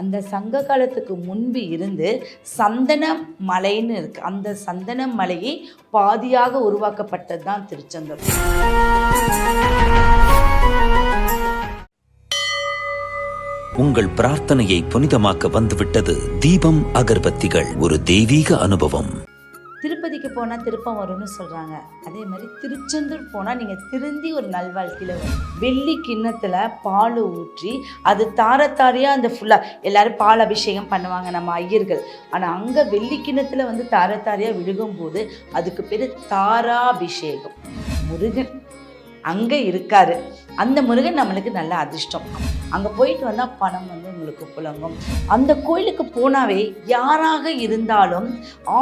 அந்த சங்க காலத்துக்கு முன்பு இருந்து சந்தன மலைன்னு இருக்கு. அந்த சந்தன மலையை பாதியாக உருவாக்கப்பட்டது தான் திருச்செந்தூர். உங்கள் பிரார்த்தனையை புனிதமாக்க வந்துவிட்டது தீபம் அகர்பத்திகள். ஒரு தெய்வீக அனுபவம். திருப்பதிக்கு போனால் திருப்பம் வரும்னு சொல்கிறாங்க அதே மாதிரி திருச்செந்தூர் போனால் நீங்கள் திருந்தி ஒரு நல்வாழ்க்கையில் வரும். வெள்ளி கிண்ணத்தில் பால் ஊற்றி அது தாரத்தாரியாக அந்த ஃபுல்லாக எல்லோரும் பால் அபிஷேகம் பண்ணுவாங்க நம்ம ஐயர்கள். ஆனால் அங்கே வெள்ளி கிண்ணத்தில் வந்து தாரத்தாரியாக விழுகும்போது அதுக்கு பேர் தாராபிஷேகம். முருகன் அங்கே இருக்காரு. அந்த முருகன் நம்மளுக்கு நல்ல அதிர்ஷ்டம். அங்கே போயிட்டு வந்தால் பணம் வந்து உங்களுக்கு புழங்கும். அந்த கோயிலுக்கு போனாவே யாராக இருந்தாலும்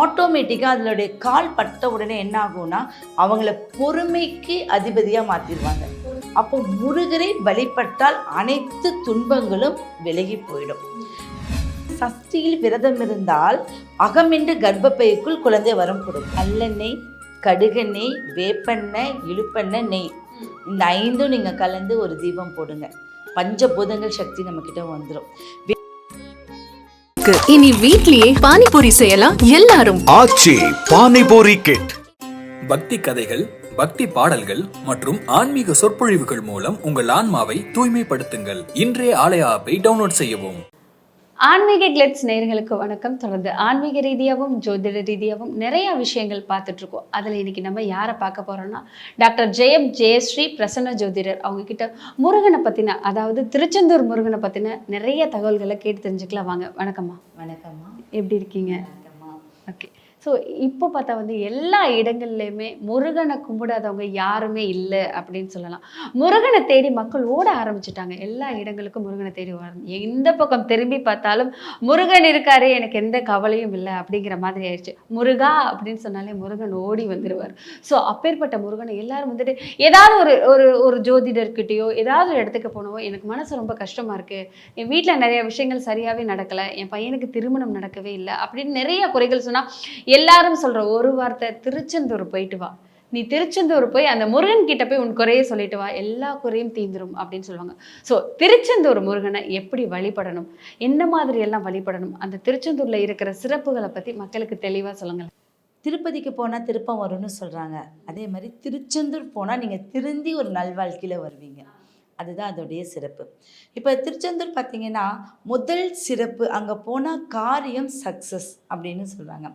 ஆட்டோமேட்டிக்காக அதனுடைய கால் பட்ட உடனே என்ன ஆகும்னா அவங்கள பொறுமைக்கு அதிபதியாக மாற்றிடுவாங்க அப்போ முருகரை வழிபட்டால் அனைத்து துன்பங்களும் விலகி போயிடும். சஷ்டியில் விரதம் இருந்தால் அகமென்று கர்ப்பப்பைக்குள் குழந்தை வரம் கொடுக்கும். நல்லெண்ணெய் கடுகெண்ணெய் வேப்பெண்ணெய் இழுப்பெண்ணெய் நெய். இந்த ஐந்தும் நீங்கள் கலந்து ஒரு தீபம் போடுங்க. பஞ்சபூதங்கள் சக்தி நம்மக்கிட்ட வந்துடும். இனி வீட்லயே பானிபூரி செய்யலாம் எல்லாரும். ஆச்சி பானிபூரி கிட். பக்தி கதைகள் பக்தி பாடல்கள் மற்றும் ஆன்மீக சொற்பொழிவுகள் மூலம் உங்கள் ஆன்மாவை தூய்மைப்படுத்துங்கள். இன்றைய ஆலய ஆப்பை டவுன்லோட் செய்யவும். ஆன்மீக கிளட்ஸ் நேயர்களுக்கு வணக்கம். தொடர்ந்து ஆன்மீக ரீதியாகவும் ஜோதிட ரீதியாகவும் நிறைய விஷயங்கள் பார்த்துட்டு இருக்கோம். அதில் இன்னைக்கு நம்ம யாரை பார்க்க போறோம்னா டாக்டர் ஜெயம் ஜெயஸ்ரீ பிரசன்ன ஜோதிடர். அவங்க கிட்ட முருகனை பத்தின அதாவது திருச்செந்தூர் முருகனை பத்தின நிறைய தகவல்களை கேட்டு தெரிஞ்சுக்கலாம். வாங்க வணக்கம்மா. வணக்கம்மா. எப்படி இருக்கீங்க? ஓகே. ஸோ இப்போ பார்த்தா வந்து எல்லா இடங்கள்லையுமே முருகனை கும்பிடாதவங்க யாருமே இல்லை அப்படின்னு சொல்லலாம். முருகனை தேடி மக்கள் ஓட ஆரம்பிச்சிட்டாங்க. எல்லா இடங்களுக்கும் முருகனை தேடி ஓட எந்த பக்கம் திரும்பி பார்த்தாலும் முருகன் இருக்காரு எனக்கு எந்த கவலையும் இல்லை அப்படிங்கிற மாதிரி ஆயிடுச்சு. முருகா அப்படின்னு சொன்னாலே முருகன் ஓடி வந்துடுவார் ஸோ அப்பேற்பட்ட முருகனை எல்லாரும் வந்துட்டு ஏதாவது ஒரு ஒரு ஒரு ஜோதிடர்கிட்டயோ ஏதாவது ஒரு இடத்துக்கு போனவோ எனக்கு மனசு ரொம்ப கஷ்டமா இருக்கு. என் வீட்டில் நிறைய விஷயங்கள் சரியாகவே நடக்கலை. என் பையனுக்கு திருமணம் நடக்கவே இல்லை அப்படின்னு நிறைய குறைகள் சொன்னால் எல்லாரும் சொல்கிற ஒரு வார்த்தை திருச்செந்தூர் போயிட்டு வா. நீ திருச்செந்தூர் போய் அந்த முருகன் கிட்ட போய் உன் குறையை சொல்லிட்டு வா. எல்லா குறையும் தீந்துரும் அப்படின்னு சொல்லுவாங்க. ஸோ திருச்செந்தூர் முருகனை எப்படி வழிபடணும்? என்ன மாதிரி எல்லாம் வழிபடணும்? அந்த திருச்செந்தூர்ல இருக்கிற சிறப்புகளை பத்தி மக்களுக்கு தெளிவா சொல்லுங்க திருப்பதிக்கு போனால் திருப்பம் வரும்னு சொல்கிறாங்க அதே மாதிரி திருச்செந்தூர் போனால் நீங்கள் திருந்தி ஒரு நல்வாழ்க்கையில் வருவீங்க. அதுதான் அதோடைய சிறப்பு. இப்போ திருச்செந்தூர் பார்த்தீங்கன்னா முதல் சிறப்பு அங்கே போனால் காரியம் சக்ஸஸ் அப்படின்னு சொல்கிறாங்க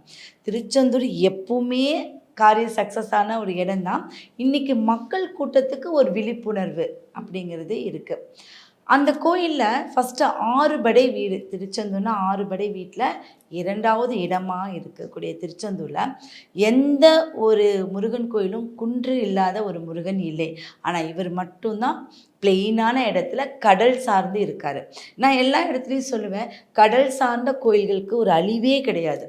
திருச்செந்தூர் எப்பவுமே காரியம் சக்ஸஸான ஒரு ஒரு இடம்தான். இன்றைக்கி மக்கள் கூட்டத்துக்கு ஒரு விழிப்புணர்வு அப்படிங்கிறது இருக்குது அந்த கோயிலில் ஃபஸ்ட்டு ஆறு படை வீடு. திருச்செந்தூர்னா ஆறு படை வீட்டில் இரண்டாவது இடமாக இருக்கக்கூடிய திருச்செந்தூரில் எந்த ஒரு முருகன் கோயிலும் குன்று இல்லாத ஒரு முருகன் இல்லை. ஆனால் இவர் மட்டும்தான் பிளெயினான இடத்துல கடல் சார்ந்து இருக்கார். நான் எல்லா இடத்துலையும் சொல்லுவேன் கடல் சார்ந்த கோயில்களுக்கு ஒரு அழிவே கிடையாது.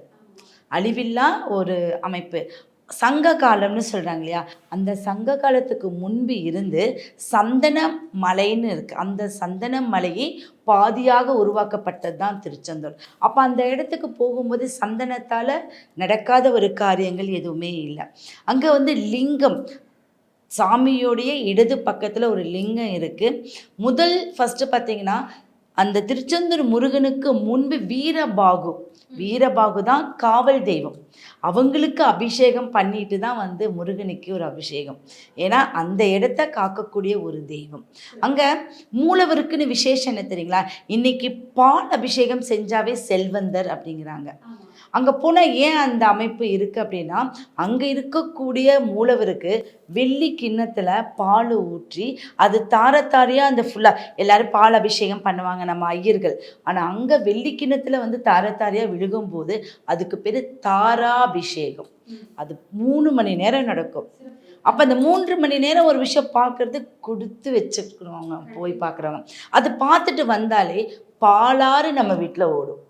அழிவில்லா ஒரு அமைப்பு. சங்க காலம்னு சொல்கிறாங்க இல்லையா? அந்த சங்க காலத்துக்கு முன்பு இருந்து சந்தன மலைன்னு இருக்குது அந்த சந்தன மலையை பாதியாக உருவாக்கப்பட்டது தான் திருச்செந்தூர். அப்போ அந்த இடத்துக்கு போகும்போது சந்தனத்தால் நடக்காத ஒரு காரியங்கள் எதுவுமே இல்லை. அங்கே வந்து லிங்கம் சாமியோடைய இடது பக்கத்தில் ஒரு லிங்கம் இருக்குது முதல் ஃபஸ்ட்டு பார்த்தீங்கன்னா அந்த திருச்செந்தூர் முருகனுக்கு முன்பு வீரபாகு. வீரபாகு தான் காவல் தெய்வம். அவங்களுக்கு அபிஷேகம் பண்ணிட்டு தான் வந்து முருகனுக்கு ஒரு அபிஷேகம். ஏன்னா அந்த இடத்த காக்கக்கூடிய ஒரு தெய்வம். அங்கே மூலவருக்குன்னு விசேஷம் என்ன தெரியுங்களா? இன்னைக்கு பால் அபிஷேகம் செஞ்சாவே செல்வந்தர் அப்படிங்கிறாங்க. அங்கே போனால் ஏன் அந்த அமைப்பு இருக்குது அப்படின்னா அங்கே இருக்கக்கூடிய மூலவருக்கு வெள்ளி கிண்ணத்தில் பால் ஊற்றி அது தாரத்தாரியாக அந்த ஃபுல்லாக எல்லோரும் பால் அபிஷேகம் பண்ணுவாங்க நம்ம ஐயர்கள். ஆனால் அங்கே வெள்ளி கிண்ணத்தில் வந்து தாரத்தாரியாக விழுகும்போது அதுக்கு பேர் தாராபிஷேகம். அது மூணு மணி நேரம் நடக்கும். அப்போ அந்த மூன்று மணி நேரம் ஒரு விஷயம் பார்க்கறது கொடுத்து வச்சுக்கிறவங்க போய் பார்க்குறவங்க அது பார்த்துட்டு வந்தாலே பாலாறு நம்ம வீட்டில் ஓடும்.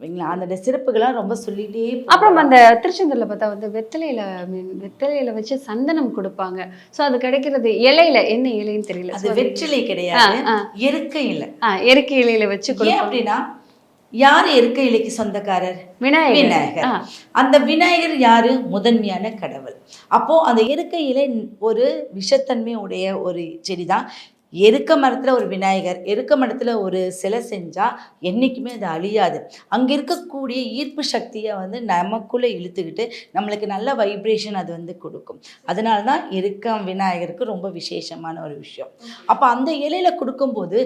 சரிங்களா அந்த சிறப்புகள்லாம் ரொம்ப சொல்லிகிட்டே அப்புறம் அந்த திருச்செந்தூர்ல பார்த்தா வந்து வெத்தலையில மீன் வெத்தலையில வச்சு சந்தனம் கொடுப்பாங்க. ஸோ அது கிடைக்கிறது இலையில. என்ன இலைன்னு தெரியல. அது வெற்றிலை கிடையாது. இல்லை ஆ, எருக்கை இலையில வச்சு அப்படின்னா யார் எருக்கை இலைக்கு சொந்தக்காரர்? விநாயகர். விநாயகர். அந்த விநாயகர் யாரு? முதன்மையான கடவுள். அப்போ அந்த எருக்கை இலை ஒரு விஷத்தன்மை உடைய ஒரு செடி தான் எருக்க மரத்தில் ஒரு விநாயகர் எருக்க மரத்தில் ஒரு சிலை செஞ்சால் என்றைக்குமே அது அழியாது. அங்கே இருக்கக்கூடிய ஈர்ப்பு சக்தியை வந்து நமக்குள்ளே இழுத்துக்கிட்டு நம்மளுக்கு நல்ல வைப்ரேஷன் அது வந்து கொடுக்கும். அதனால தான் எருக்கம் விநாயகருக்கு ரொம்ப விசேஷமான ஒரு விஷயம். அப்போ அந்த இலையில் கொடுக்கும்போது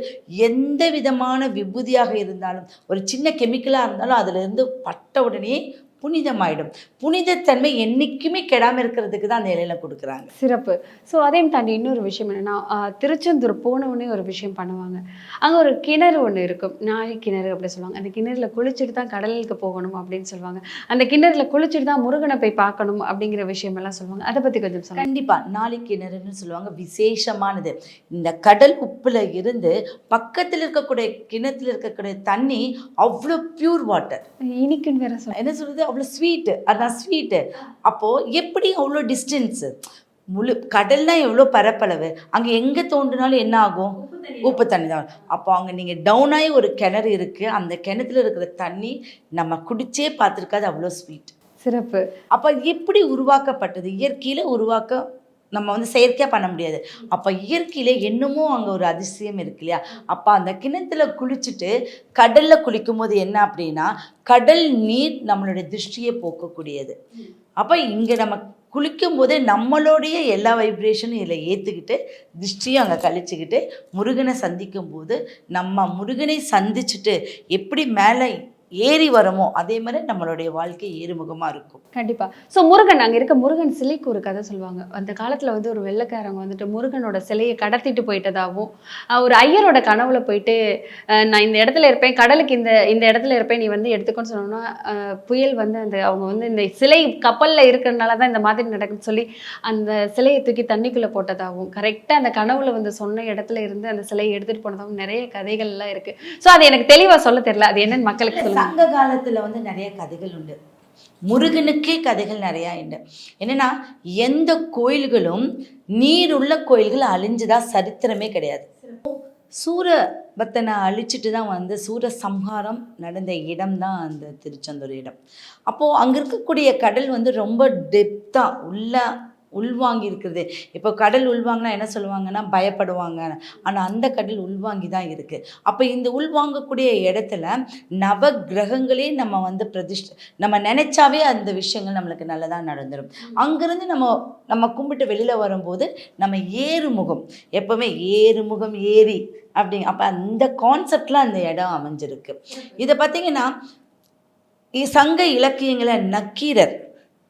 எந்த விதமான விபூதியாக இருந்தாலும் ஒரு சின்ன கெமிக்கலாக இருந்தாலும் அதுலேருந்து பட்ட உடனே புனிதமாயிடும். புனிதத்தன்மை என்றைக்குமே கெடாமல் இருக்கிறதுக்கு தான் அந்த இலையில கொடுக்குறாங்க. சிறப்பு. ஸோ அதையும் தாண்டி இன்னொரு விஷயம் என்னன்னா திருச்செந்தூர் போனவுடனே ஒரு விஷயம் பண்ணுவாங்க. அங்கே ஒரு கிணறு ஒன்று இருக்கும். நாழி கிணறு அப்படி சொல்லுவாங்க. அந்த கிணறுல குளிச்சுட்டு தான் கடலுக்கு போகணும் அப்படின்னு சொல்லுவாங்க. அந்த கிணறுல குளிச்சுட்டு தான் முருகனை போய் பார்க்கணும் அப்படிங்கிற விஷயம் எல்லாம் சொல்லுவாங்க. அதை பற்றி கொஞ்சம் சொல்லுங்க. கண்டிப்பா. நாளை கிணறுன்னு சொல்லுவாங்க. விசேஷமானது. இந்த கடல் உப்புல இருந்து பக்கத்தில் இருக்கக்கூடிய கிணத்துல இருக்கக்கூடிய தண்ணி அவ்வளோ பியூர் வாட்டர் இனிக்குன்னு வேற சொல்லுங்க என்ன சொல்றது? அவ்வளோ ஸ்வீட்டு அதான் ஸ்வீட்டு அப்போ எப்படி அவ்வளோ டிஸ்டன்ஸு முழு கடல்னா எவ்வளோ பரப்பளவு? அங்கே எங்கே தோண்டினாலும் என்ன ஆகும்? உப்பு தண்ணி தான். அப்போ அங்கே நீங்கள் டவுன் ஆகி ஒரு கிணறு இருக்குது அந்த கிணத்துல இருக்கிற தண்ணி நம்ம குடிச்சே பார்த்துருக்காது அவ்வளோ ஸ்வீட் சிறப்பு. அப்போ எப்படி உருவாக்கப்பட்டது? இயற்கையில் உருவாக்க நம்ம வந்து செயற்கையாக பண்ண முடியாது. அப்போ இயற்கையில் என்னமோ அங்கே ஒரு அதிசயம் இருக்கு இல்லையா? அப்போ அந்த கிணத்துல குளிச்சுட்டு கடலில் குளிக்கும் போது என்ன அப்படின்னா கடல் நீர் நம்மளுடைய திருஷ்டியை போக்கக்கூடியது. அப்போ இங்கே நம்ம குளிக்கும் போதே நம்மளுடைய எல்லா வைப்ரேஷனும் இதில் ஏற்றுக்கிட்டு திருஷ்டியும் அங்கே கழிச்சுக்கிட்டு முருகனை சந்திக்கும் போது நம்ம முருகனை சந்திச்சுட்டு எப்படி மேலே ஏறி வரமோ அதே மாதிரி நம்மளுடைய வாழ்க்கை ஏறுமுகமாக இருக்கும். கண்டிப்பாக ஸோ முருகன் அங்கே இருக்க முருகன் சிலைக்கு ஒரு கதை சொல்லுவாங்க. அந்த காலத்தில் வந்து ஒரு வெள்ளைக்காரங்க வந்துட்டு முருகனோட சிலையை கடத்திட்டு போயிட்டதாகவும் ஒரு ஐயரோட கனவுல போயிட்டு நான் இந்த இடத்துல இருப்பேன் கடலுக்கு இந்த இந்த இடத்துல இருப்பேன் நீ வந்து எடுத்துக்கோன்னு சொன்னோம்னா புயல் வந்து அந்த அவங்க வந்து இந்த சிலை கப்பலில் இருக்கிறனால தான் இந்த மாதிரி நடக்குன்னு சொல்லி அந்த சிலையை தூக்கி தண்ணிக்குள்ளே போட்டதாகவும் கரெக்டாக அந்த கனவுல வந்து சொன்ன இடத்துல இருந்து அந்த சிலையை எடுத்துகிட்டு போனதாகவும் நிறைய கதைகள்லாம் இருக்குது ஸோ அது எனக்கு தெளிவாக சொல்ல தெரியல. அது என்னன்னு மக்களுக்கு சங்க காலத்தில் வந்து நிறைய கதைகள் உண்டு. முருகனுக்கே கதைகள் நிறையா உண்டு. என்னென்னா எந்த கோயில்களும் நீருள்ள கோயில்கள் அழிஞ்சதா சரித்திரமே கிடையாது. சூரபத்தனை அழிச்சிட்டு தான் வந்து சூர சம்ஹாரம் நடந்த இடம் தான் அந்த திருச்செந்தூர் இடம். அப்போது அங்கே இருக்கக்கூடிய கடல் வந்து ரொம்ப டெப்த்தாக உள்ள உள்வாங்கி இருக்கிறது இப்போ கடல் உள்வாங்கினா என்ன சொல்லுவாங்கன்னா பயப்படுவாங்க. ஆனால் அந்த கடல் உள்வாங்கி தான் இருக்குது அப்போ இந்த உள்வாங்கக்கூடிய இடத்துல நவ கிரகங்களே நம்ம வந்து பிரதிஷ்ட நம்ம நினைச்சாவே அந்த விஷயங்கள் நம்மளுக்கு நல்லதாக நடந்துடும் அங்கேருந்து நம்ம நம்ம கும்பிட்டு வெளியில் வரும்போது நம்ம ஏறுமுகம் எப்போவுமே ஏறுமுகம் ஏறி அப்படிங்க அப்போ அந்த கான்செப்டில் அந்த இடம் அமைஞ்சிருக்கு. இதை பார்த்தீங்கன்னா சங்க இலக்கியங்களை நக்கீரர்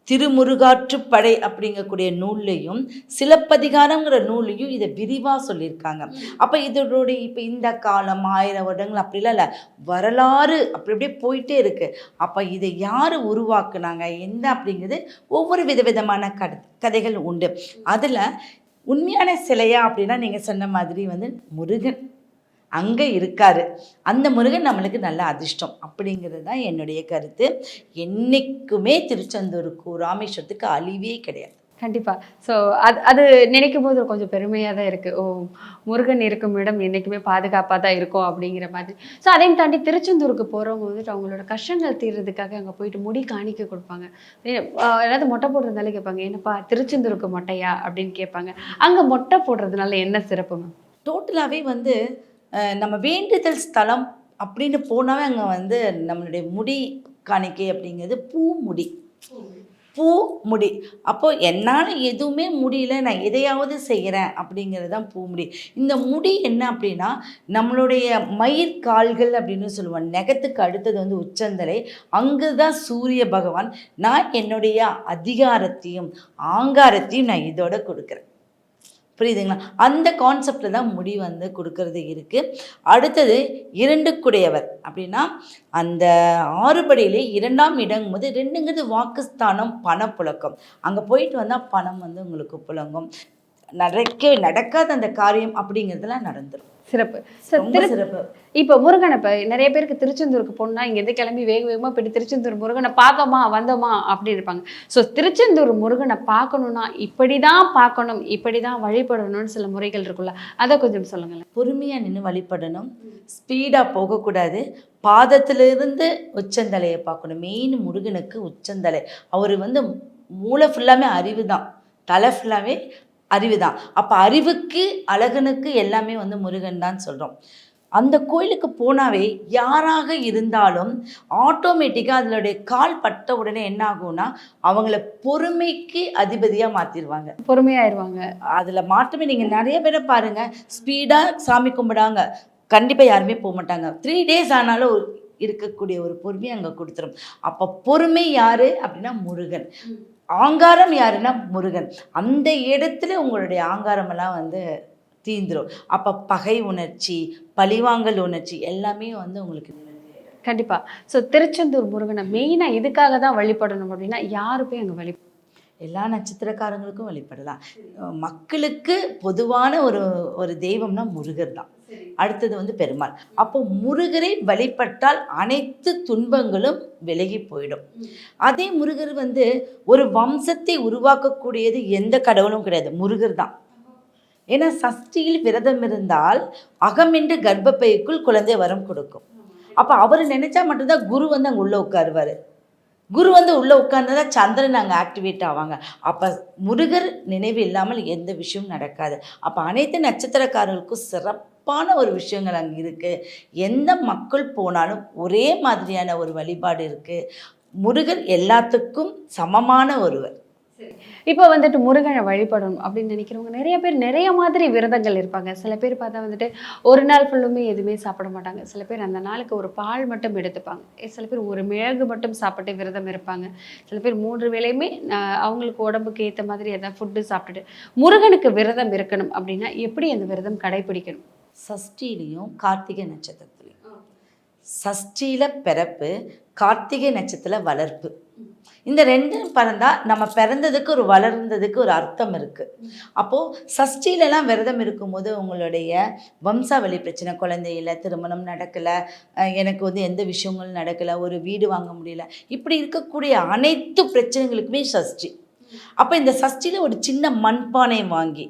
திருமுருகாற்றுப்படை அப்படிங்கக்கூடிய நூல்லையும் சிலப்பதிகாரங்கிற நூல்லையும் இதை விரிவாக சொல்லியிருக்காங்க. அப்போ இதனுடைய இப்போ இந்த காலம் ஆயிரம் வருடங்கள் அப்படிலாம் இல்லை. வரலாறு அப்படி அப்படியே போயிட்டே இருக்குது அப்போ இதை யார் உருவாக்குனாங்க? என்ன அப்படிங்கிறது ஒவ்வொரு விதவிதமான கதை கதைகள் உண்டு. அதில் உண்மையான சிலையா அப்படின்னா நீங்கள் சொன்ன மாதிரி வந்து முருகன். அங்கே இருக்காரு. அந்த முருகன் நம்மளுக்கு நல்ல அதிர்ஷ்டம். அப்படிங்கிறது தான் என்னுடைய கருத்து. என்னைக்குமே திருச்செந்தூருக்கு ராமேஸ்வரத்துக்கு அழிவே கிடையாது. கண்டிப்பா. ஸோ அது அது நினைக்கும் போது கொஞ்சம் பெருமையாக தான் இருக்கு. ஓ முருகன் இருக்கும் இடம் என்றைக்குமே பாதுகாப்பாக தான் இருக்கும் அப்படிங்கிற மாதிரி. ஸோ அதையும் தாண்டி திருச்செந்தூருக்கு போகிறவங்க வந்துட்டு அவங்களோட கஷ்டங்கள் தீர்றதுக்காக அங்கே போயிட்டு முடி காணிக்க கொடுப்பாங்க. ஏ, ஆஹ் யாராவது மொட்டை போடுறதுனால கேட்பாங்க என்னப்பா திருச்செந்தூருக்கு மொட்டையா? அப்படின்னு கேட்பாங்க. அங்கே மொட்டை போடுறதுனால என்ன சிறப்பு மேம் டோட்டலாகவே வந்து நம்ம வேண்டுதல் ஸ்தலம் அப்படின்னு போனாவே அங்கே வந்து நம்மளுடைய முடி காணிக்கை அப்படிங்கிறது பூ முடி பூ முடி அப்போது என்னால் எதுவுமே முடியல நான் எதையாவது செய்கிறேன் அப்படிங்கிறது தான் பூ முடி இந்த முடி என்ன அப்படின்னா நம்மளுடைய மயிர் கால்கள் அப்படின்னு சொல்லுவோம். நெகத்துக்கு அடுத்தது வந்து உச்சந்தலை. அங்கு தான் சூரிய பகவான். நான் என்னுடைய அதிகாரத்தையும் ஆங்காரத்தையும் நான் இதோட கொடுக்குறேன். புரியுதுங்களா? அந்த கான்செப்டில் தான் முடி வந்து கொடுக்கறது இருக்குது அடுத்தது இரண்டுக்குடையவர். அப்படின்னா அந்த ஆறுபடியிலே இரண்டாம் இடங்கும்போது ரெண்டுங்கிறது வாக்குஸ்தானம் பணப்புழக்கம். அங்கே போயிட்டு வந்தால் பணம் வந்து உங்களுக்கு புழங்கும். நடக்க நடக்காத அந்த காரியம் அப்படிங்கிறதுலாம் நடந்துடும் சிறப்பு. சிறப்பு. இப்போ முருகனை இப்போ நிறைய பேருக்கு திருச்செந்தூருக்கு போனா இங்கேருந்து கிளம்பி வேக வேகமாக போயிட்டு திருச்செந்தூர் முருகனை பார்த்தோமா வந்தோமா அப்படி இருப்பாங்க. ஸோ திருச்செந்தூர் முருகனை பார்க்கணும்னா இப்படி தான் பார்க்கணும் இப்படி தான் வழிபடணும்னு சில முறைகள் இருக்குல்ல அதை கொஞ்சம் சொல்லுங்களேன். பொறுமையாக நின்று வழிபடணும். ஸ்பீடாக போகக்கூடாது. பாதத்திலிருந்து உச்சந்தலையை பார்க்கணும். மெயின் முருகனுக்கு உச்சந்தலை. அவர் வந்து மூளை ஃபுல்லாமே அறிவு தான் தலை ஃபுல்லாகவே அறிவு தான் அப்போ அறிவுக்கு அழகனுக்கு எல்லாமே வந்து முருகன் தான் சொல்கிறோம் அந்த கோயிலுக்கு போனாவே யாராக இருந்தாலும் ஆட்டோமேட்டிக்காக அதனுடைய கால் பட்ட உடனே என்ன ஆகும்னா அவங்கள பொறுமைக்கு அதிபதியாக மாற்றிடுவாங்க பொறுமையாயிருவாங்க. அதில் மாற்றமே நீங்கள் நிறைய பேரை பாருங்கள் ஸ்பீடாக சாமி கும்பிடாங்க. கண்டிப்பாக யாருமே போக மாட்டாங்க த்ரீ டேஸ் ஆனாலும் இருக்கக்கூடிய ஒரு பொறுமை அங்கே கொடுத்துரும். அப்போ பொறுமை யாரு அப்படின்னா முருகன். ஆங்காரம் யாருன்னா முருகன். அந்த இடத்துல உங்களுடைய ஆங்காரமெல்லாம் வந்து தீந்துரும். அப்போ பகை உணர்ச்சி பழிவாங்கல் உணர்ச்சி எல்லாமே வந்து உங்களுக்கு கண்டிப்பா. ஸோ திருச்செந்தூர் முருகனை மெயினா இதுக்காக தான் வழிபடணும் அப்படின்னா யாரு போய் அங்க வழி எல்லா நட்சத்திரக்காரங்களுக்கும் வழிபடலாம். மக்களுக்கு பொதுவான ஒரு ஒரு தெய்வம்னா முருகர் தான். அடுத்தது வந்து பெருமாள். அப்போ முருகரை வழிபட்டால் அனைத்து துன்பங்களும் விலகி போயிடும். அதே முருகர் வந்து ஒரு வம்சத்தை உருவாக்கக்கூடியது எந்த கடவுளும் கிடையாது. முருகர் தான். ஏன்னா சஷ்டியில் விரதம் இருந்தால் அகமென்று கர்ப்பப்பைக்குள் குழந்தை வரம் கொடுக்கும். அப்போ அவர் நினைச்சா மட்டும்தான் குரு வந்து அங்கே உள்ள உட்காருவார். குரு வந்து உள்ளே உட்கார்ந்தா சந்திரன் அங்கே ஆக்டிவேட் ஆவாங்க. அப்போ முருகர் நினைவு இல்லாமல் எந்த விஷயமும் நடக்காது. அப்போ அனைத்து நட்சத்திரக்காரர்களுக்கும் தப்பான ஒரு விஷயங்கள் அங்கே இருக்குது எந்த மக்கள் போனாலும் ஒரே மாதிரியான ஒரு வழிபாடு இருக்குது முருகன் எல்லாத்துக்கும் சமமான ஒருவர். இப்போ வந்துட்டு முருகனை வழிபடணும் அப்படின்னு நினைக்கிறவங்க நிறைய பேர் நிறைய மாதிரி விரதங்கள் இருப்பாங்க. சில பேர் பார்த்தா வந்துட்டு ஒரு நாள் ஃபுல்லுமே எதுவுமே சாப்பிட மாட்டாங்க. சில பேர் அந்த நாளுக்கு ஒரு பால் மட்டும் எடுத்துப்பாங்க. சில பேர் ஒரு மிளகு மட்டும் சாப்பிட்டு விரதம் இருப்பாங்க. சில பேர் மூன்று வேலையுமே அவங்களுக்கு உடம்புக்கு ஏற்ற மாதிரி எதாவது ஃபுட்டு சாப்பிட்டுட்டு முருகனுக்கு விரதம் இருக்கணும் அப்படின்னா எப்படி அந்த விரதம் கடைபிடிக்கணும்? சஷ்டிலையும் கார்த்திகை நட்சத்திரத்துலையும். சஷ்டியில் பிறப்பு கார்த்திகை நட்சத்திரத்தில் வளர்ப்பு. இந்த ரெண்டும் பிறந்தால் நம்ம பிறந்ததுக்கு ஒரு வளர்ந்ததுக்கு ஒரு அர்த்தம் இருக்குது அப்போது சஷ்டிலலாம் விரதம் இருக்கும்போது உங்களுடைய வம்சாவளி பிரச்சனை குழந்தையில் திருமணம் நடக்கலை எனக்கு வந்து எந்த விஷயங்களும் நடக்கலை ஒரு வீடு வாங்க முடியல இப்படி இருக்கக்கூடிய அனைத்து பிரச்சனைகளுக்குமே சஷ்டி. அப்போ இந்த சஷ்டியில் ஒரு சின்ன மண்பானை வாங்கி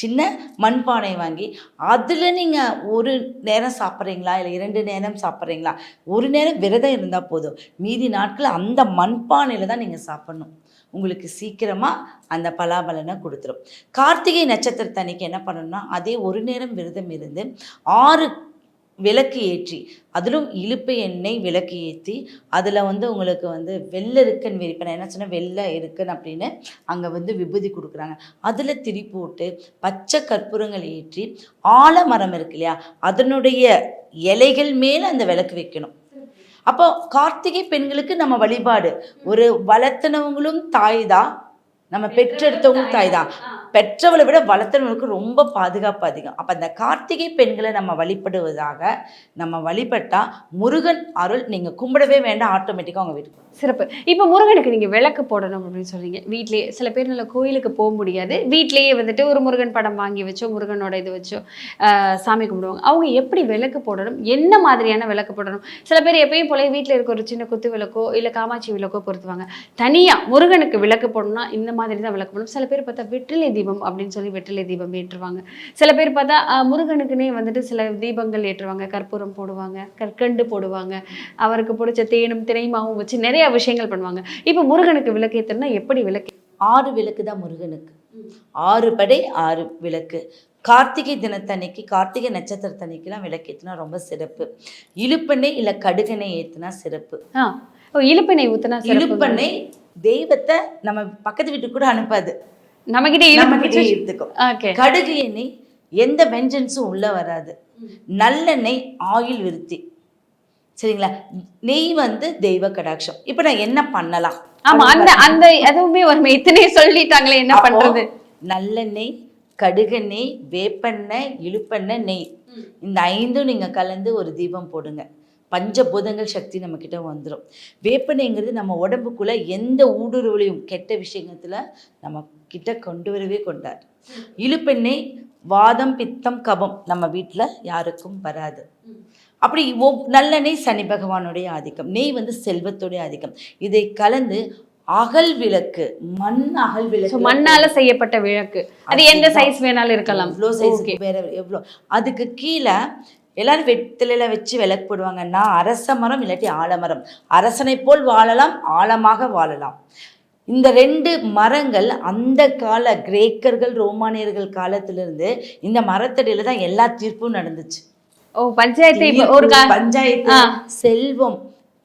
சின்ன மண்பானை வாங்கி அதில் நீங்கள் ஒரு நேரம் சாப்பிட்றீங்களா? இல்லை இரண்டு நேரம் சாப்பிட்றீங்களா? ஒரு நேரம் விரதம் இருந்தால் போதும். மீதி நாட்கள் அந்த மண்பானையில் தான் நீங்கள் சாப்பிட்ணும். உங்களுக்கு சீக்கிரமாக அந்த பலாபலனை கொடுத்துரும். கார்த்திகை நட்சத்திரத்தன்னைக்கு என்ன பண்ணணும்னா அதே ஒரு நேரம் விரதம் இருந்து ஆறு விளக்கு ஏற்றி அதிலும் இழுப்பு எண்ணெய் விளக்கு ஏற்றி அதில் வந்து உங்களுக்கு வந்து வெள்ளை இருக்குன்னு இப்போ நான் என்ன சொன்னேன்? வெள்ளை இருக்குன்னு அப்படின்னு அங்கே வந்து விபூதி கொடுக்குறாங்க. அதில் திரி போட்டு பச்சை கற்பூரங்கள் ஏற்றி ஆலமரம் இருக்கு இல்லையா? அதனுடைய இலைகள் மேலே அந்த விளக்கு வைக்கணும். அப்போ கார்த்திகை பெண்களுக்கு நம்ம வழிபாடு. ஒரு வளர்த்தனவங்களும் தாய் தான். நம்ம பெற்றெடுத்தவங்களும் தாய் தான். பெற்றவளை விட வளர்த்தவங்களுக்கு ரொம்ப பாதுகாப்பு அதிகம். அப்போ அந்த கார்த்திகை பெண்களை நம்ம வழிபடுவதாக நம்ம வழிபட்டால் முருகன் அருள் நீங்கள் கும்பிடவே வேண்டாம் ஆட்டோமேட்டிக்காக உங்கள் வீட்டுக்கு சிறப்பு. இப்போ முருகனுக்கு நீங்கள் விளக்கு போடணும் அப்படின்னு சொல்கிறீங்க வீட்லேயே சில பேர் நல்ல கோயிலுக்கு போக முடியாது. வீட்லேயே வந்துட்டு ஒரு முருகன் படம் வாங்கி வச்சோ முருகனோட இது வச்சோ சாமி கும்பிடுவாங்க. அவங்க எப்படி விளக்கு போடணும்? என்ன மாதிரியான விளக்கு போடணும்? சில பேர் எப்பயும் போல வீட்டில் இருக்க ஒரு சின்ன குத்து விளக்கோ இல்லை காமாட்சி விளக்கோ பொருத்துவாங்க. தனியாக முருகனுக்கு விளக்கு போடணும்னா இந்த மாதிரி தான் விளக்கு போடணும். சில பேர் பார்த்தா வெற்றிலை தீபம் அப்படின்னு சொல்லி வெற்றிலை தீபம் ஏற்றுவாங்க. சில பேர் பார்த்தா ஆஹ், முருகனுக்குன்னே வந்துட்டு சில தீபங்கள் ஏற்றுவாங்க. கற்பூரம் போடுவாங்க கற்கண்டு போடுவாங்க. அவருக்கு பிடிச்ச தேனும் திரைமாவும் வச்சு நிறைய விஷயங்கள் பண்ணுவாங்க. இப்போ முருகனுக்கு விளக்கு ஏற்றணும்னா எப்படி விளக்கு? ஆறு விளக்கு தான் முருகனுக்கு. ஆறு படை ஆறு விளக்கு. கார்த்திகை தினத்தன்னைக்கு கார்த்திகை நட்சத்திரத்தன்னைக்கெல்லாம் விளக்கு ஏற்றினா ரொம்ப சிறப்பு. இழுப்பெண்ணெய் இல்லை கடுகெண்ணெய் ஏற்றினா சிறப்பு. இழுப்பெண்ணெய் ஊற்றினா இழுப்பெண்ணெய் தெய்வத்தை நம்ம பக்கத்து வீட்டுக்கு கூட அனுப்பாது. நம்மகிட்ட எடுத்துக்கும் கடுகு எண்ணெய் எந்த வெஞ்சன்ஸும் உள்ள வராது. நல்லெண்ணெய் ஆயில் விருத்தி. சரிங்களா? நெய் வந்து தெய்வ கடாட்சம். இப்போ நான் என்ன பண்ணலாம்? ஆமா அந்த அந்த அதுவுமே ஒரு இத்தனை சொல்லிட்டாங்களே என்ன பண்றது? நல்லெண்ணெய் கடுகெண்ணெய் வேப்பெண்ணெய் இழுப்பெண்ணெய் நெய். இந்த ஐந்தும் நீங்கள் கலந்து ஒரு தீபம் போடுங்க. பஞ்சபூதங்கள் சக்தி நம்மக்கிட்ட வந்துடும் வேப்பெண்ணெய்ங்கிறது நம்ம உடம்புக்குள்ள எந்த ஊடுருவலையும் கெட்ட விஷயத்துல நம்ம கிட்ட கொண்டு வரவே கொண்டார் இழுப்பெண்ணெய் வாதம் பித்தம் கபம் நம்ம வீட்டில் யாருக்கும் வராது. அப்படி நல்லெண்ணெய் சனி பகவானுடைய ஆதிக்கம் நெய் வந்து செல்வத்துடைய ஆதிக்கம். இதை கலந்து அகல் விளக்கு மண் அகல் விளக்கு. மண்ணால செய்யப்பட்ட விளக்கு. அது எந்த. சைஸ் வேணாலும் இருக்கலாம். எவ்வளோ சைஸ் வேற எவ்வளோ. அதுக்கு கீழே எல்லாரும் வெத்திலையில வச்சு விளக்கு போடுவாங்கன்னா அரச மரம் இல்லாட்டி ஆலமரம் அரசனை போல் வாழலாம் ஆழமாக வாழலாம். இந்த ரெண்டு மரங்கள் அந்த கால கிரேக்கர்கள் ரோமானியர்கள் காலத்திலிருந்து இந்த மரத்தடியில தான் எல்லா தீர்ப்பும் நடந்துச்சு. ஓ பஞ்சாயத்து ஒரு பஞ்சாயத்து. செல்வம்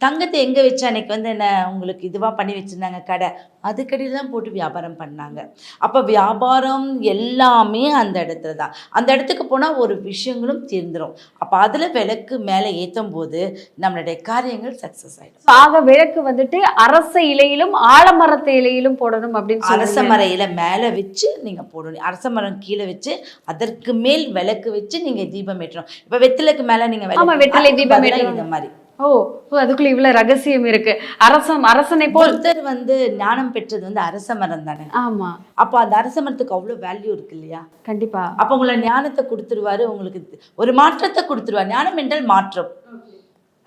தங்கத்தை எங்க வச்சு அன்னைக்கு வந்து என்ன உங்களுக்கு இதுவா பண்ணி வச்சிருந்தாங்க? கடை. அதுக்கடியில் தான் போட்டு வியாபாரம் பண்ணாங்க. அப்ப வியாபாரம் எல்லாமே அந்த இடத்துல தான் அந்த இடத்துக்கு போனா ஒரு விஷயங்களும் தீர்ந்துரும். அப்ப அதுல விளக்கு மேலே ஏத்தும் போது நம்மளுடைய காரியங்கள் சக்சஸ் ஆயிடும். ஆக விளக்கு வந்துட்டு அரச இலையிலும் ஆலமரத்து இலையிலும் போடணும் அப்படின்னு அரச மர இலை மேலே வச்சு நீங்கள் போடணும். அரச மரம் கீழே வச்சு அதற்கு மேல் விளக்கு வச்சு நீங்கள் தீபம் ஏற்றணும். இப்போ வெத்திலைக்கு மேலே நீங்கள் வெற்றிலை தீபம். இந்த மாதிரி. ஓ ஓ, அதுக்குள்ள இவ்வளவு ரகசியம் இருக்கு. அரசம் அரசனை போல் புத்தர் வந்து ஞானம் பெற்றது வந்து அரச மரம் தானே? ஆமா. அப்போ அந்த அரச மரத்துக்கு அவ்வளோ வேல்யூ இருக்கு இல்லையா? கண்டிப்பா. அப்போ உங்களை ஞானத்தை கொடுத்துருவாரு உங்களுக்கு ஒரு மாற்றத்தை கொடுத்துருவார். ஞானம் என்றால் மாற்றம்.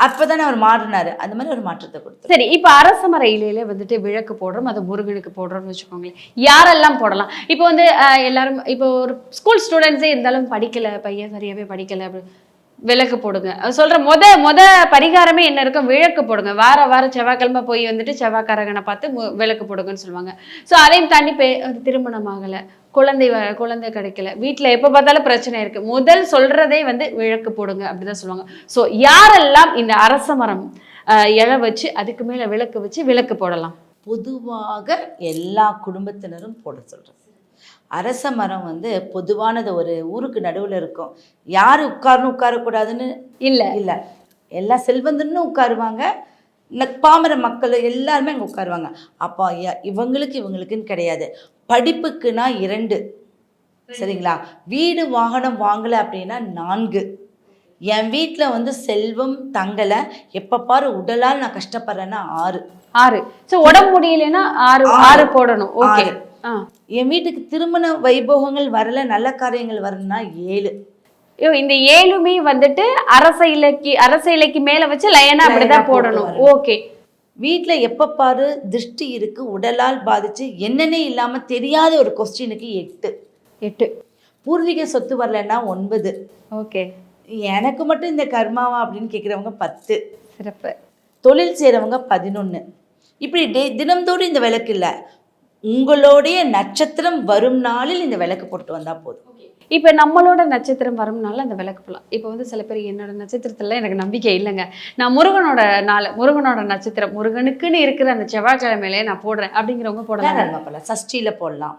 அப்பதானே அவர் மாறினாரு. அந்த மாதிரி ஒரு மாற்றத்தை கொடுத்துரு சரி இப்ப அரச மர இலையில வந்துட்டு விளக்கு போடுறோம் அது முருகனுக்கு போடுறோம்னு வச்சுக்கோங்களேன். யாரெல்லாம் போடலாம்? இப்போ வந்து எல்லாரும் இப்போ ஒரு ஸ்கூல் ஸ்டூடெண்ட்ஸே இருந்தாலும் படிக்கல பையன் சரியாவே படிக்கல அப்படி விளக்கு போடுங்க. சொல்ற மொத மொத பரிகாரமே என்ன இருக்கும்? விளக்கு போடுங்க. வார வாரம் செவ்வாய்க்கிழமை போய் வந்துட்டு செவ்வாய்க்காரகனை பார்த்து மு- விளக்கு போடுங்கன்னு சொல்லுவாங்க. ஸோ அதையும் தாண்டி பே திருமணம் ஆகலை. குழந்தை வ- குழந்தை கிடைக்கல. வீட்டில் எப்போ பார்த்தாலும் பிரச்சனை இருக்கு. முதல் சொல்றதே வந்து விளக்கு போடுங்க அப்படிதான் சொல்லுவாங்க. ஸோ யாரெல்லாம் இந்த அரச மரம் அஹ், இலை வச்சு அதுக்கு மேலே விளக்கு வச்சு விளக்கு போடலாம்? பொதுவாக எல்லா குடும்பத்தினரும் போட சொல்கிறேன் அரச மரம் வந்து பொதுவானது ஒரு ஊருக்கு நடுவில் இருக்கும். யார் உட்காரணும் உட்காரக்கூடாதுன்னு? இல்ல. இல்லை. எல்லா செல்வந்தனும் உட்காருவாங்க. பாமர மக்கள் எல்லாருமே அங்கே உட்காருவாங்க. அப்போ இவங்களுக்கு இவங்களுக்குன்னு கிடையாது. படிப்புக்குன்னா இரண்டு. சரிங்களா? வீடு வாகனம் வாங்கலை அப்படின்னா நான்கு. என் வீட்டில் வந்து செல்வம் தங்கலை. எப்போ பாரு உடலால் நான் கஷ்டப்படுறேன்னா ஆறு. ஆறு. ஸோ உடம்பு முடியலைன்னா ஆறு ஆறு. போடணும். ஓகே. என் வீட்டுக்கு திருமண வைபோகங்கள் வரல நல்ல காரியங்கள் வரணும்னா ஏழு. ஐயோ, இந்த ஏழுமே வந்துட்டு அரச இலைக்கு அரச இலைக்கு மேல வச்சு லைனா அப்படிதான் போடணும். ஓகே. வீட்டில் எப்போ பாரு திருஷ்டி இருக்கு உடலால் பாதிச்சு என்னன்னே இல்லாமல் தெரியாத ஒரு கொஸ்டினுக்கு எட்டு. எட்டு. பூர்வீக சொத்து வரலன்னா ஒன்பது. ஓகே. எனக்கு மட்டும் இந்த கர்மாவா அப்படின்னு கேட்குறவங்க பத்து. சிறப்பு. தொழில் செய்கிறவங்க பதினொன்று இப்படி டே தினம்தோறும் இந்த விளக்கு இல்லை. உங்களுடைய நட்சத்திரம் வரும் நாளில் இந்த விளக்கு போட்டு வந்தால் போதும். இப்போ நம்மளோட நட்சத்திரம் வரும்னால அந்த விளக்கு போகலாம் இப்போ வந்து சில பேர் என்னோட நட்சத்திரத்துல எனக்கு நம்பிக்கை இல்லைங்க. நான் முருகனோட நாள் முருகனோட நட்சத்திரம் முருகனுக்குன்னு இருக்கிற அந்த செவ்வாய்க்கிழமையிலே நான் போடுறேன் அப்படிங்கிறவங்க போடலாம். போடலாம்? சஷ்டியில் போடலாம்.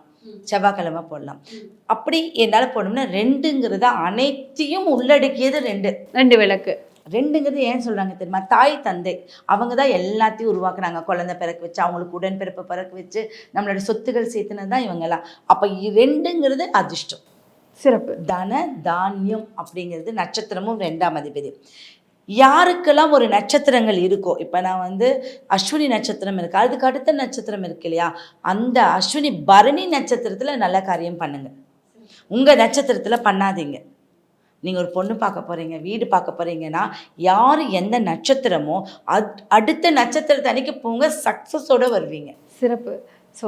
செவ்வாய்க்கிழமை போடலாம். அப்படி என்னால் போடணும்னா ரெண்டுங்கிறத அனைத்தையும் உள்ளடக்கியது ரெண்டு. ரெண்டு விளக்கு. ரெண்டுங்கிறது ஏன் சொல்கிறாங்க தெரியுமா? தாய் தந்தை. அவங்க தான் எல்லாத்தையும் உருவாக்குனாங்க குழந்தை பிறக்க வச்சு அவங்களுக்கு உடன்பிறப்பு பிறக்க வச்சு நம்மளோட சொத்துகள் சேர்த்துனது தான் இவங்கெல்லாம் அப்போ ரெண்டுங்கிறது அதிர்ஷ்டம். சிறப்பு. தன தானியம் அப்படிங்கிறது நட்சத்திரமும் ரெண்டாம் அதிபதி. யாருக்கெல்லாம் ஒரு நட்சத்திரங்கள் இருக்கோ இப்போ நான் வந்து அஸ்வினி நட்சத்திரம் இருக்கு. அதுக்கு அடுத்த நட்சத்திரம் இருக்கு இல்லையா? அந்த அஸ்வினி பரணி நட்சத்திரத்தில் நல்ல காரியம் பண்ணுங்க. உங்கள் நட்சத்திரத்தில் பண்ணாதீங்க. நீங்கள் ஒரு பொண்ணு பார்க்க போகிறீங்க வீடு பார்க்க போகிறீங்கன்னா யார் எந்த நட்சத்திரமோ அத் அடுத்த நட்சத்திரத்தை அன்னைக்கு போங்க சக்ஸஸோடு வருவீங்க. சிறப்பு. ஸோ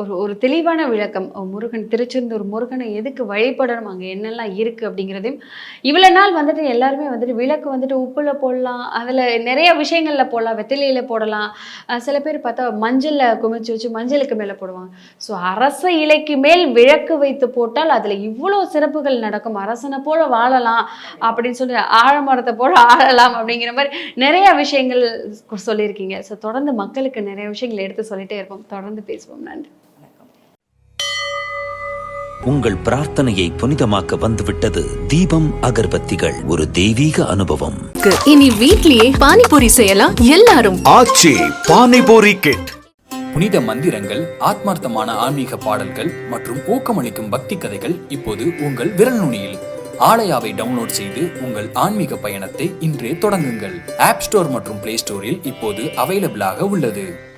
ஒரு ஒரு தெளிவான விளக்கம். முருகன் திருச்செந்தூர் முருகனை எதுக்கு வழிபடணும்? அங்கே என்னெல்லாம் இருக்குது அப்படிங்கிறதையும். இவ்வளோ நாள் வந்துட்டு எல்லாருமே வந்துட்டு விளக்கு வந்துட்டு உப்புல போடலாம். அதில் நிறைய விஷயங்களில் போடலாம். வெத்திலையில் போடலாம். அஹ் சில பேர் பார்த்தா மஞ்சளில் குமிச்சு வச்சு மஞ்சளுக்கு மேலே போடுவாங்க. ஸோ அரச இலைக்கு மேல் விளக்கு வைத்து போட்டால் அதில் இவ்வளோ சிறப்புகள் நடக்கும். அரசனை போல வாழலாம் அப்படின்னு சொல்லி ஆழமரத்தை போல ஆழலாம் அப்படிங்கிற மாதிரி நிறைய விஷயங்கள் சொல்லியிருக்கீங்க. ஸோ தொடர்ந்து மக்களுக்கு நிறைய விஷயங்கள் எடுத்து சொல்லிட்டே இருப்போம். தொடர்ந்து பேசுவோம். நன்றி. உங்கள் பிரார்த்தனையை புனிதமாக்க வந்துவிட்டது தீபம் அகர்பத்திகள் ஒரு தெய்வீக அனுபவம். இனி வீட்லயே பானிபூரி செய்யலாம் எல்லாரும். ஆச்சி பானிபூரி கிட். புனித மந்திரங்கள் ஆத்மார்த்தமான ஆன்மீக பாடல்கள் மற்றும் ஊக்கமளிக்கும் பக்தி கதைகள் இப்போது உங்கள் விரல் நுனியில். ஆலயாவை டவுன்லோட் செய்து உங்கள் ஆன்மீக பயணத்தை இன்றே தொடங்குங்கள். ஆப் ஸ்டோர் மற்றும் பிளே ஸ்டோரில் இப்போது அவைலபிளாக உள்ளது.